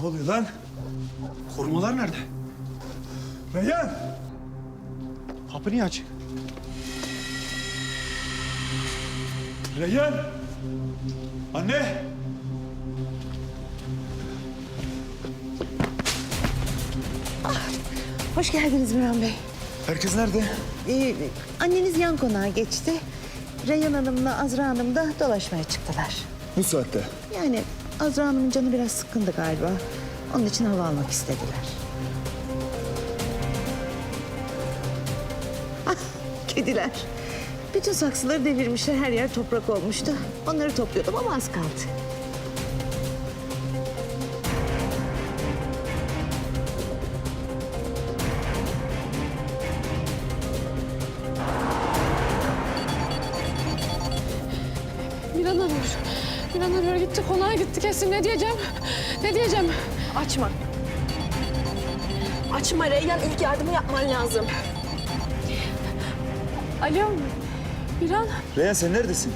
Ne oluyor lan? Korumalar nerede? Reyhan! Kapı niye açık? Reyhan! Anne! Hoş geldiniz Miran Bey. Herkes nerede? Ee, anneniz yan konağa geçti. Reyhan Hanım'la Azra Hanım da dolaşmaya çıktılar. Bu saatte. Yani Azra Hanım'ın canı biraz sıkkındı galiba. Onun için hava almak istediler. Ah, kediler. Bütün saksıları devirmişler, her yer toprak olmuştu. Onları topluyordum ama az kaldı. Miran arıyor. Miran arıyor. Gitti konağa gitti kesin. Ne diyeceğim? Ne diyeceğim? Açma. Açma Reyyan ilk yardımı yapman lazım. Alo. Miran. Reyhan sen neredesin?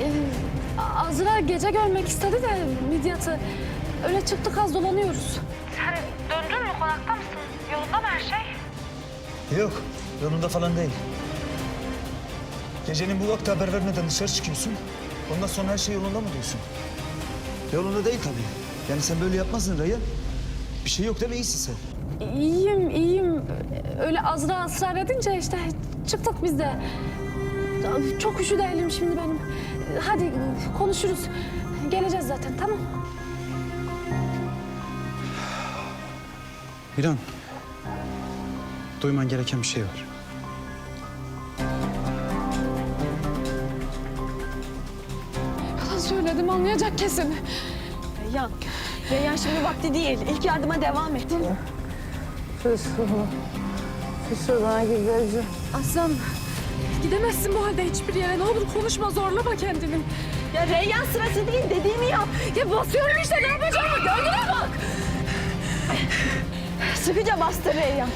Ee, Azra gece görmek istedi de Midyat'ı. Öyle çıktık az dolanıyoruz. Sen döndün mü? Konakta mısın? Yolunda mı her şey? Yok, yolunda falan değil. Gecenin bu vakti haber vermeden dışarı çıkıyorsun. Ondan sonra her şey yolunda mı diyorsun? Yolunda değil tabii. Yani sen böyle yapmazdın Reyhan. Bir şey yok değil mi? İyisin sen. İyiyim, iyiyim. Öyle Azra ısrar edince işte çıktık biz de. Çok üşüdü elim şimdi benim. Hadi konuşuruz. Geleceğiz zaten tamam. Miran, duyman gereken bir şey var. Söyledim anlayacak kesin. Reyyan. Reyyan şimdi vakti değil. İlk yardıma devam et. Aslan gidemezsin bu halde hiçbir yere. Ne olur konuşma zorlama kendini. Ya Reyyan sırası değil dediğimi yap. Ya basıyorum işte ne yapacağım? Gönlüne bak. Sıkıca bastır Reyyan.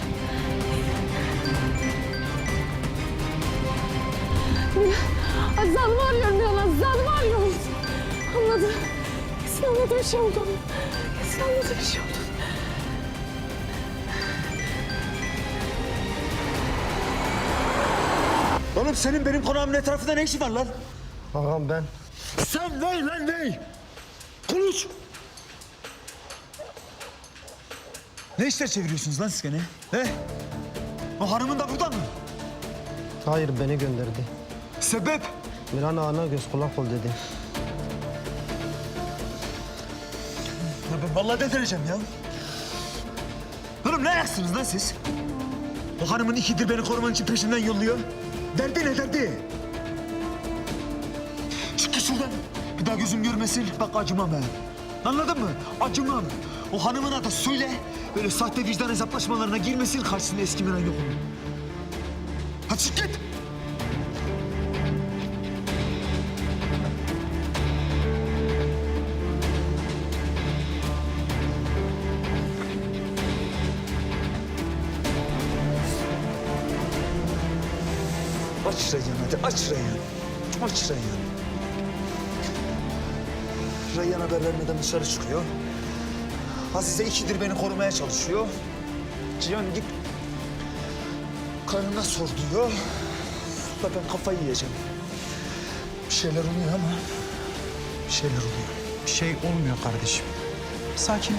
Azan'ımı arıyorum ya. Anladı. Kesin anladı bir şey oldu. Kesin anladı bir şey oldu. Oğlum senin benim konağımın etrafında ne işin var lan? Ağam ben Sen ney lan ney? Konuş! Ne işler çeviriyorsunuz lan siz gene? He? O hanımın da burada mı? hayır beni gönderdi. Sebep? Miran ağana göz kulak ol dedi. Ya ben vallahi delireceğim ya. Oğlum ne ayaksınız lan siz? O hanımın ikidir beni koruman için peşinden yolluyor. Derdi ne derdi? Çık şuradan. Bir daha gözüm görmesin. Bak acımam ha. Anladın mı? Acımam. O hanımına da söyle. Böyle sahte vicdan hesaplaşmalarına girmesin karşısında eski Miran yok onun. Hadi çık git. Aç Reyhan hadi aç Reyhan. Aç Reyhan. Reyhan haber vermeden dışarı çıkıyor. Azize ikidir beni korumaya çalışıyor. Cihan git karına sor diyor. Da ben kafayı yiyeceğim. Bir şeyler oluyor ama bir şeyler oluyor. Bir şey olmuyor kardeşim. Sakin ol.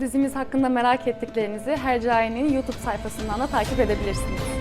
Dizimiz hakkında merak ettiklerinizi Hercai'nin YouTube sayfasından da takip edebilirsiniz.